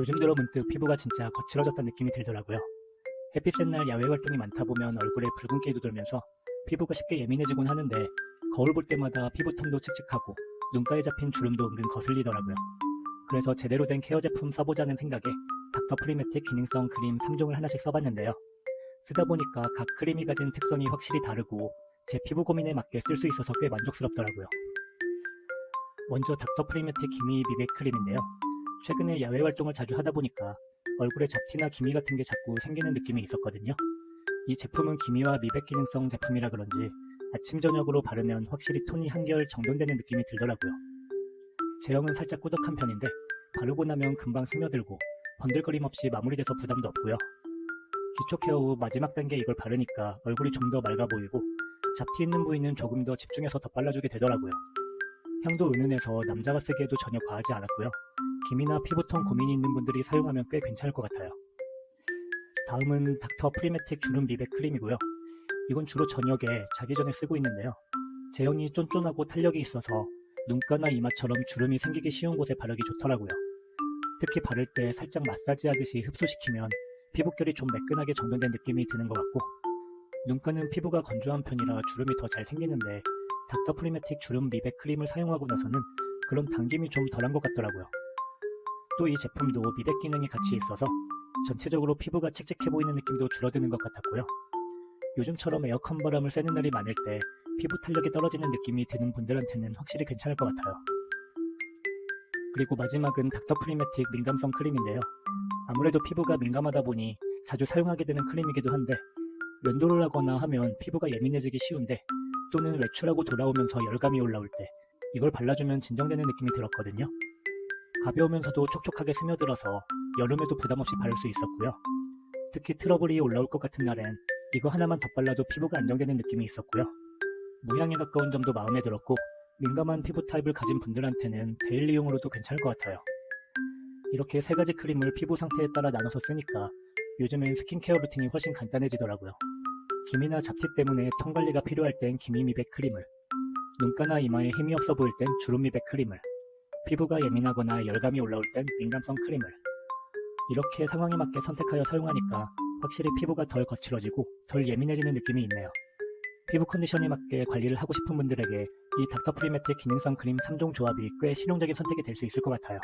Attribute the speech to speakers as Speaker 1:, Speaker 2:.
Speaker 1: 요즘 들어 문득 피부가 진짜 거칠어졌다는 느낌이 들더라고요. 햇빛 센 날 야외 활동이 많다 보면 얼굴에 붉은기도 돌면서 피부가 쉽게 예민해지곤 하는데 거울 볼 때마다 피부톤도 칙칙하고 눈가에 잡힌 주름도 은근 거슬리더라고요. 그래서 제대로 된 케어 제품 써보자는 생각에 닥터 프리매틱 기능성 크림 3종을 하나씩 써봤는데요. 쓰다 보니까 각 크림이 가진 특성이 확실히 다르고 제 피부 고민에 맞게 쓸 수 있어서 꽤 만족스럽더라고요. 먼저 닥터 프리매틱 기미 미백 크림인데요. 최근에 야외 활동을 자주 하다 보니까 얼굴에 잡티나 기미 같은 게 자꾸 생기는 느낌이 있었거든요. 이 제품은 기미와 미백 기능성 제품이라 그런지 아침 저녁으로 바르면 확실히 톤이 한결 정돈되는 느낌이 들더라고요. 제형은 살짝 꾸덕한 편인데 바르고 나면 금방 스며들고 번들거림 없이 마무리돼서 부담도 없고요. 기초 케어 후 마지막 단계 이걸 바르니까 얼굴이 좀 더 맑아 보이고 잡티 있는 부위는 조금 더 집중해서 더 발라주게 되더라고요. 향도 은은해서 남자가 쓰기에도 전혀 과하지 않았고요. 기미나 피부톤 고민이 있는 분들이 사용하면 꽤 괜찮을 것 같아요. 다음은 닥터 프리매틱 주름 미백 크림이고요. 이건 주로 저녁에 자기 전에 쓰고 있는데요. 제형이 쫀쫀하고 탄력이 있어서 눈가나 이마처럼 주름이 생기기 쉬운 곳에 바르기 좋더라고요. 특히 바를 때 살짝 마사지 하듯이 흡수시키면 피부결이 좀 매끈하게 정돈된 느낌이 드는 것 같고 눈가는 피부가 건조한 편이라 주름이 더 잘 생기는데 닥터 프리매틱 주름 미백 크림을 사용하고 나서는 그런 당김이 좀 덜한 것 같더라고요. 또 이 제품도 미백 기능이 같이 있어서 전체적으로 피부가 칙칙해 보이는 느낌도 줄어드는 것 같았고요. 요즘처럼 에어컨 바람을 쐬는 날이 많을 때 피부 탄력이 떨어지는 느낌이 드는 분들한테는 확실히 괜찮을 것 같아요. 그리고 마지막은 닥터 프리매틱 민감성 크림인데요. 아무래도 피부가 민감하다 보니 자주 사용하게 되는 크림이기도 한데 면도를 하거나 하면 피부가 예민해지기 쉬운데 또는 외출하고 돌아오면서 열감이 올라올 때 이걸 발라주면 진정되는 느낌이 들었거든요. 가벼우면서도 촉촉하게 스며들어서 여름에도 부담 없이 바를 수 있었고요. 특히 트러블이 올라올 것 같은 날엔 이거 하나만 더 발라도 피부가 안정되는 느낌이 있었고요. 무향에 가까운 점도 마음에 들었고 민감한 피부 타입을 가진 분들한테는 데일리용으로도 괜찮을 것 같아요. 이렇게 세 가지 크림을 피부 상태에 따라 나눠서 쓰니까 요즘엔 스킨케어 루틴이 훨씬 간단해지더라고요. 기미나 잡티 때문에 톤 관리가 필요할 땐 기미 미백 크림을, 눈가나 이마에 힘이 없어 보일 땐 주름 미백 크림을, 피부가 예민하거나 열감이 올라올 땐 민감성 크림을. 이렇게 상황에 맞게 선택하여 사용하니까 확실히 피부가 덜 거칠어지고 덜 예민해지는 느낌이 있네요. 피부 컨디션에 맞게 관리를 하고 싶은 분들에게 이 닥터 프리매틱 기능성 크림 3종 조합이 꽤 실용적인 선택이 될 수 있을 것 같아요.